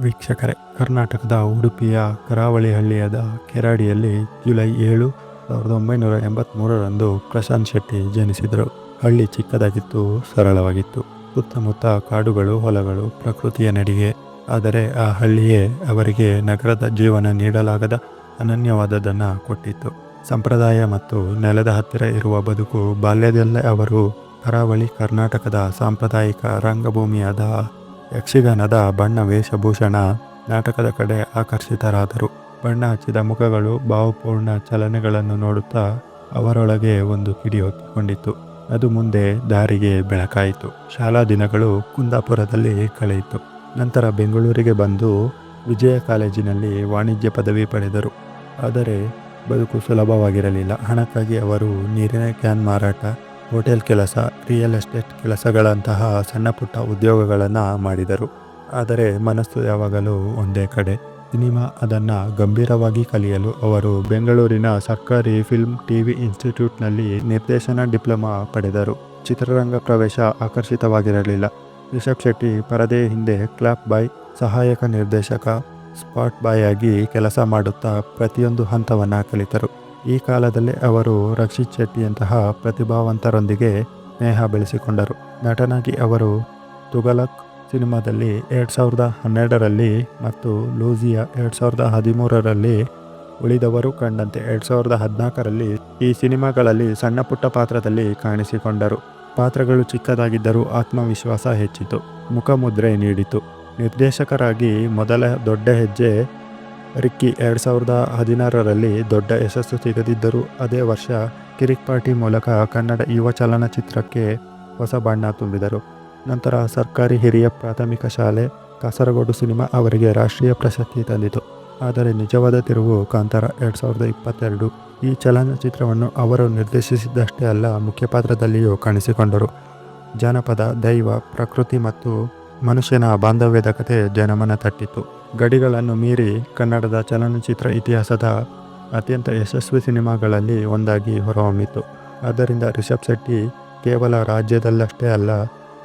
ವೀಕ್ಷಕರೇ, ಕರ್ನಾಟಕದ ಉಡುಪಿಯ ಕರಾವಳಿ ಹಳ್ಳಿಯಾದ ಕೆರಾಡಿಯಲ್ಲಿ ಜುಲೈ ಏಳು, ಸಾವಿರದ ಒಂಬೈನೂರ ಎಂಬತ್ತ್ಮೂರರಂದು ಪ್ರಶಾಂತ್ ಶೆಟ್ಟಿ ಜನಿಸಿದರು. ಹಳ್ಳಿ ಚಿಕ್ಕದಾಗಿತ್ತು, ಸರಳವಾಗಿತ್ತು. ಸುತ್ತಮುತ್ತ ಕಾಡುಗಳು, ಹೊಲಗಳು, ಪ್ರಕೃತಿಯ ನಡಿಗೆ. ಆದರೆ ಆ ಹಳ್ಳಿಯೇ ಅವರಿಗೆ ನಗರದ ಜೀವನ ನೀಡಲಾಗದ ಅನನ್ಯವಾದದನ್ನು ಕೊಟ್ಟಿತ್ತು. ಸಂಪ್ರದಾಯ ಮತ್ತು ನೆಲದ ಹತ್ತಿರ ಇರುವ ಬದುಕು ಬಾಲ್ಯದಲ್ಲೇ ಅವರು ಕರಾವಳಿ ಕರ್ನಾಟಕದ ಸಾಂಪ್ರದಾಯಿಕ ರಂಗಭೂಮಿಯಾದ ಯಕ್ಷಗಾನದ ಬಣ್ಣ ವೇಷಭೂಷಣ, ನಾಟಕದ ಕಡೆ ಆಕರ್ಷಿತರಾದರು. ಬಣ್ಣ ಹಚ್ಚಿದ ಮುಖಗಳು ಭಾವಪೂರ್ಣ ಚಲನೆಗಳನ್ನು ನೋಡುತ್ತಾ ಅವರೊಳಗೆ ಒಂದು ಕಿಡಿ ಹೊತ್ತಿಕೊಂಡಿತು ಅದು ಮುಂದೆ ದಾರಿಗೆ ಬೆಳಕಾಯಿತು. ಶಾಲಾ ದಿನಗಳು ಕುಂದಾಪುರದಲ್ಲಿ ಕಳೆಯಿತು. ನಂತರ ಬೆಂಗಳೂರಿಗೆ ಬಂದು ವಿಜಯ ಕಾಲೇಜಿನಲ್ಲಿ ವಾಣಿಜ್ಯ ಪದವಿ ಪಡೆದರು. ಆದರೆ ಬದುಕು ಸುಲಭವಾಗಿರಲಿಲ್ಲ. ಹಣಕ್ಕಾಗಿ ಅವರು ನೀರಿನ ಕ್ಯಾನ್ ಮಾರಾಟ ಹೋಟೆಲ್ ಕೆಲಸ, ರಿಯಲ್ ಎಸ್ಟೇಟ್ ಕೆಲಸಗಳಂತಹ ಸಣ್ಣ ಪುಟ್ಟ ಉದ್ಯೋಗಗಳನ್ನು ಮಾಡಿದರು. ಆದರೆ ಮನಸ್ಸು ಯಾವಾಗಲೂ ಒಂದೇ ಕಡೆ. ಸಿನಿಮಾ ಅದನ್ನು ಗಂಭೀರವಾಗಿ ಕಲಿಯಲು ಅವರು ಬೆಂಗಳೂರಿನ ಸರ್ಕಾರಿ ಫಿಲ್ಮ್ ಟಿವಿ ಇನ್ಸ್ಟಿಟ್ಯೂಟ್ನಲ್ಲಿ ನಿರ್ದೇಶನ ಡಿಪ್ಲೊಮಾ ಪಡೆದರು. ಚಿತ್ರರಂಗ ಪ್ರವೇಶ ಆಕರ್ಷಿತವಾಗಿರಲಿಲ್ಲ. ರಿಷಬ್ ಶೆಟ್ಟಿ ಪರದೆ ಹಿಂದೆ ಕ್ಲಾಪ್ ಬಾಯ್ ಸಹಾಯಕ ನಿರ್ದೇಶಕ, ಸ್ಪಾಟ್ ಬಾಯ್ ಆಗಿ ಕೆಲಸ ಮಾಡುತ್ತಾ ಪ್ರತಿಯೊಂದು ಹಂತವನ್ನು ಕಲಿತರು. ಈ ಕಾಲದಲ್ಲಿ ಅವರು ರಕ್ಷಿತ್ ಶೆಟ್ಟಿಯಂತಹ ಪ್ರತಿಭಾವಂತರೊಂದಿಗೆ ಸ್ನೇಹ ಬೆಳೆಸಿಕೊಂಡರು. ನಟನಾಗಿ ಅವರು ತುಗಲಕ್ ಸಿನಿಮಾದಲ್ಲಿ ಎರಡು ಸಾವಿರದ ಹನ್ನೆರಡರಲ್ಲಿ ಮತ್ತು ಲೂಸಿಯಾ ಎರಡು ಸಾವಿರದ ಹದಿಮೂರರಲ್ಲಿ ಉಳಿದವರು ಕಂಡಂತೆ ಎರಡು ಸಾವಿರದ ಹದಿನಾಲ್ಕರಲ್ಲಿ ಈ ಸಿನಿಮಾಗಳಲ್ಲಿ ಸಣ್ಣ ಪುಟ್ಟ ಪಾತ್ರದಲ್ಲಿ ಕಾಣಿಸಿಕೊಂಡರು. ಪಾತ್ರಗಳು ಚಿಕ್ಕದಾಗಿದ್ದರೂ ಆತ್ಮವಿಶ್ವಾಸ ಹೆಚ್ಚಿತು. ಮುಖಮುದ್ರೆ ನೀಡಿತು. ನಿರ್ದೇಶಕರಾಗಿ ಮೊದಲ ದೊಡ್ಡ ಹೆಜ್ಜೆ ರಿಕ್ಕಿ ಎರಡು ಸಾವಿರದ ಹದಿನಾರರಲ್ಲಿ ದೊಡ್ಡ ಯಶಸ್ಸು ಸಿಗದಿದ್ದರೂ ಅದೇ ವರ್ಷ ಕಿರಿಕ್ ಪಾರ್ಟಿ ಮೂಲಕ ಕನ್ನಡ ಯುವ ಚಲನಚಿತ್ರಕ್ಕೆ ಹೊಸ ಬಣ್ಣ ತುಂಬಿದರು. ನಂತರ ಸರ್ಕಾರಿ ಹಿರಿಯ ಪ್ರಾಥಮಿಕ ಶಾಲೆ, ಕಾಸರಗೋಡು ಸಿನಿಮಾ ಅವರಿಗೆ ರಾಷ್ಟ್ರೀಯ ಪ್ರಶಸ್ತಿ ತಂದಿತು. ಆದರೆ ನಿಜವಾದ ತಿರುವು ಕಾಂತಾರ ಎರಡು ಸಾವಿರದ ಇಪ್ಪತ್ತೆರಡು. ಈ ಚಲನಚಿತ್ರವನ್ನು ಅವರು ನಿರ್ದೇಶಿಸಿದ್ದಷ್ಟೇ ಅಲ್ಲ ಮುಖ್ಯ ಪಾತ್ರದಲ್ಲಿಯೂ ಕಾಣಿಸಿಕೊಂಡರು. ಜಾನಪದ, ದೈವ, ಪ್ರಕೃತಿ ಮತ್ತು ಮನುಷ್ಯನ ಬಾಂಧವ್ಯದ ಕಥೆ ಜನಮನ ತಟ್ಟಿತು ಗಡಿಗಳನ್ನು ಮೀರಿ ಕನ್ನಡದ ಚಲನಚಿತ್ರ ಇತಿಹಾಸದ ಅತ್ಯಂತ ಯಶಸ್ವಿ ಸಿನಿಮಾಗಳಲ್ಲಿ ಒಂದಾಗಿ ಹೊರಹೊಮ್ಮಿತು ಆದ್ದರಿಂದ ರಿಷಬ್ ಶೆಟ್ಟಿ ಕೇವಲ ರಾಜ್ಯದಲ್ಲಷ್ಟೇ ಅಲ್ಲ,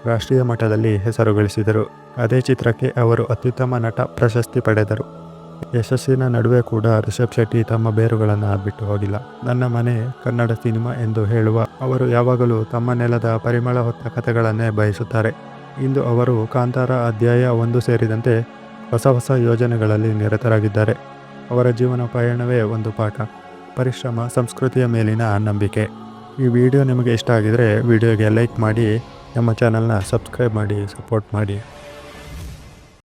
ರಾಷ್ಟ್ರೀಯ ಮಟ್ಟದಲ್ಲಿ ಹೆಸರು ಗಳಿಸಿದರು ಅದೇ ಚಿತ್ರಕ್ಕೆ ಅವರು ಅತ್ಯುತ್ತಮ ನಟ ಪ್ರಶಸ್ತಿ ಪಡೆದರು. ಯಶಸ್ಸಿನ ನಡುವೆ ಕೂಡ ರಿಷಬ್ ಶೆಟ್ಟಿ ತಮ್ಮ ಬೇರುಗಳನ್ನು ಬಿಟ್ಟು ಹೋಗಿಲ್ಲ. ನನ್ನ ಮನೆ ಕನ್ನಡ ಸಿನಿಮಾ ಎಂದು ಹೇಳುವ ಅವರು ಯಾವಾಗಲೂ ತಮ್ಮ ನೆಲದ ಪರಿಮಳ ಹೊತ್ತ ಕಥೆಗಳನ್ನೇ ಬಯಸುತ್ತಾರೆ. ಇಂದು ಅವರು ಕಾಂತಾರ ಅಧ್ಯಾಯ ಒಂದು ಸೇರಿದಂತೆ ಹೊಸ ಹೊಸ ಯೋಜನೆಗಳಲ್ಲಿ ನಿರತರಾಗಿದ್ದಾರೆ. ಅವರ ಜೀವನ ಪಯಣವೇ ಒಂದು ಪಾಠ. ಪರಿಶ್ರಮ ಸಂಸ್ಕೃತಿಯ ಮೇಲಿನ ನಂಬಿಕೆ. ಈ ವಿಡಿಯೋ ನಿಮಗೆ ಇಷ್ಟ ಆಗಿದರೆ ವಿಡಿಯೋಗೆ ಲೈಕ್ ಮಾಡಿ, ನಮ್ಮ ಚಾನಲ್ನ ಸಬ್ಸ್ಕ್ರೈಬ್ ಮಾಡಿ, ಸಪೋರ್ಟ್ ಮಾಡಿ.